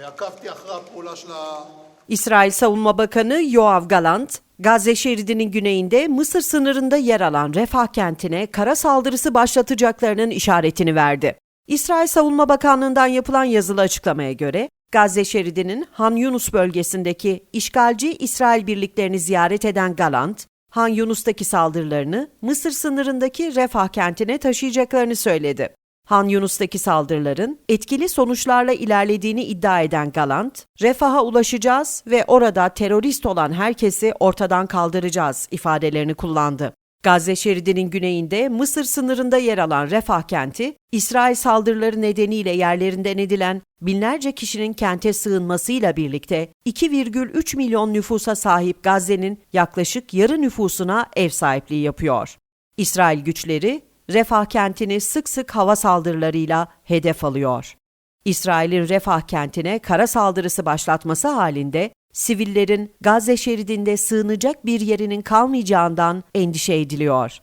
אה, עקבתי אחרי הפעולה של ה... İsrail Savunma Bakanı Yoav Galant, Gazze şeridinin güneyinde Mısır sınırında yer alan Refah kentine kara saldırısı başlatacaklarının işaretini verdi. İsrail Savunma Bakanlığı'ndan yapılan yazılı açıklamaya göre, Gazze şeridinin Han Yunus bölgesindeki işgalci İsrail birliklerini ziyaret eden Galant, Han Yunus'taki saldırılarını Mısır sınırındaki Refah kentine taşıyacaklarını söyledi. Han Yunus'taki saldırıların etkili sonuçlarla ilerlediğini iddia eden Galant, Refah'a ulaşacağız ve orada terörist olan herkesi ortadan kaldıracağız ifadelerini kullandı. Gazze şeridinin güneyinde Mısır sınırında yer alan Refah kenti, İsrail saldırıları nedeniyle yerlerinden edilen binlerce kişinin kente sığınmasıyla birlikte 2,3 milyon nüfusa sahip Gazze'nin yaklaşık yarı nüfusuna ev sahipliği yapıyor. İsrail güçleri Refah kentini sık sık hava saldırılarıyla hedef alıyor. İsrail'in Refah kentine kara saldırısı başlatması halinde sivillerin Gazze şeridinde sığınacak bir yerinin kalmayacağından endişe ediliyor.